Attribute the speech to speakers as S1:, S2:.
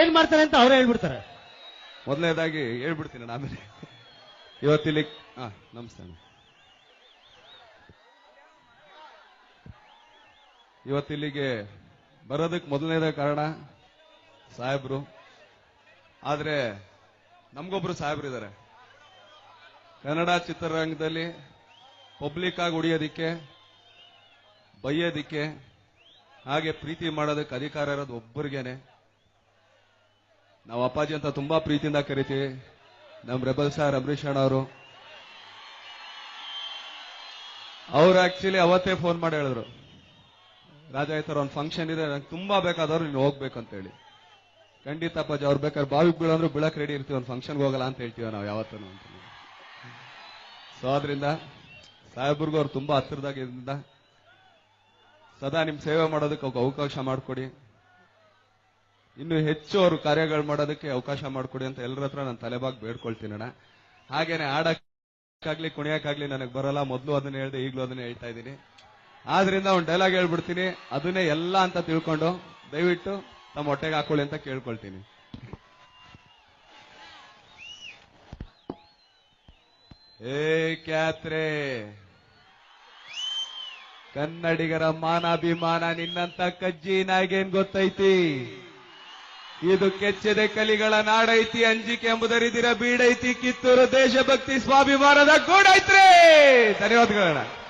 S1: ಏನ್ ಮಾಡ್ತಾರೆ ಅಂತ ಅವರೇ ಹೇಳ್ಬಿಡ್ತಾರೆ.
S2: ಮೊದಲನೇದಾಗಿ ಹೇಳ್ಬಿಡ್ತೀನಿ ನಾನು ಆಮೇಲೆ ಇವತ್ತಿಲ್ಲಿ ಹಾ ನಮಸ್ತೆ ಇವತ್ತಿಲ್ಲಿಗೆ ಬರೋದಕ್ಕೆ ಮೊದಲನೇದ ಕಾರಣ ಸಾಹೇಬ್ರು. ಆದ್ರೆ ನಮ್ಗೊಬ್ರು ಸಾಹೇಬ್ರು ಇದ್ದಾರೆ ಕನ್ನಡ ಚಿತ್ರರಂಗದಲ್ಲಿ ಪಬ್ಲಿಕ್ ಆಗಿ ಉಳಿಯೋದಿಕ್ಕೆ, ಬೈಯೋದಿಕ್ಕೆ, ಹಾಗೆ ಪ್ರೀತಿ ಮಾಡೋದಕ್ಕೆ ಅಧಿಕಾರ ಇರೋದು ಒಬ್ಬರಿಗೇನೆ. ನಾವು ಅಪ್ಪಾಜಿ ಅಂತ ತುಂಬಾ ಪ್ರೀತಿಯಿಂದ ಕರಿತೀವಿ. ನಮ್ ರೆಬಲ್ ಸಾರ್ ಅಂಬರೀಷ್ ಅಣ್ಣ ಅವರು. ಅವ್ರು ಆಕ್ಚುಲಿ ಅವತ್ತೇ ಫೋನ್ ಮಾಡಿ ಹೇಳಿದ್ರು. ರಾಜ ಈ ತರ ಒಂದು ಫಂಕ್ಷನ್ ಇದೆ, ನಂಗೆ ತುಂಬಾ ಬೇಕಾದವ್ರು ನೀನು ಹೋಗ್ಬೇಕು ಅಂತ ಹೇಳಿ. ಖಂಡಿತ ಅಪ್ಪಾಜಿ, ಅವ್ರು ಬೇಕಾದ್ರೆ ಬಾವಿಗೆ ಬೀಳಂದ್ರು ಬೀಳಕ್ ರೆಡಿ ಇರ್ತೀವಿ, ಒಂದು ಫಂಕ್ಷನ್ಗೆ ಹೋಗಲ್ಲ ಅಂತ ಹೇಳ್ತೀವಿ ನಾವು ಯಾವತ್ತೂ ಅಂತ. ಸೊ ಆದ್ರಿಂದ ಸಾಹೇಬ್ರಿಗೂ ಅವ್ರು ತುಂಬಾ ಹತ್ತಿರದಾಗಿದ್ದ ಸದಾ ನಿಮ್ ಸೇವೆ ಮಾಡೋದಕ್ಕೆ ಅವಕಾಶ ಮಾಡಿಕೊಡಿ. ಇನ್ನು ಹೆಚ್ಚು ಅವರು ಕಾರ್ಯಗಳು ಮಾಡೋದಕ್ಕೆ ಅವಕಾಶ ಮಾಡಿಕೊಡಿ ಅಂತ ಎಲ್ಲರ ಹತ್ರ ನಾನು ತಲೆಬಾಗ್ ಬೇಡ್ಕೊಳ್ತೀನಿ ಅಣ್ಣ. ಹಾಗೇನೆ ಆಡಕ್ಕಾಗ್ಲಿ, ಕುಣಿಯಕ್ಕಾಗ್ಲಿ ನನಗೆ ಬರಲ್ಲ. ಮೊದಲು ಅದನ್ನ ಹೇಳ್ದೆ, ಈಗಲೂ ಅದನ್ನ ಹೇಳ್ತಾ ಇದ್ದೀನಿ. ಆದ್ರಿಂದ ಒಂದು ಡೈಲಾಗ್ ಹೇಳ್ಬಿಡ್ತೀನಿ. ಅದನ್ನೇ ಎಲ್ಲ ಅಂತ ತಿಳ್ಕೊಂಡು ದಯವಿಟ್ಟು ತಮ್ಮ ಹೊಟ್ಟೆಗೆ ಹಾಕೊಳ್ಳಿ ಅಂತ ಕೇಳ್ಕೊಳ್ತೀನಿ. ಏ ಕ್ಯಾತ್ರೆ, ಕನ್ನಡಿಗರ ಮಾನಾಭಿಮಾನ ನಿನ್ನಂತ ಕಜ್ಜಿ ನಾಗೇನ್ ಗೊತ್ತೈತಿ? ಇದು ಕೆಚ್ಚದೆ ಕಲಿಗಳ ನಾಡೈತಿ ಅಂಜಿಕೆ ಎಂಬುದರಿದಿರ ಬೀಡೈತಿ ಕಿತ್ತೂರು ದೇಶಭಕ್ತಿ ಸ್ವಾಭಿಮಾನದ ಗೂಡೈತ್ರಿ. ಧನ್ಯವಾದಗಳಣ್ಣ.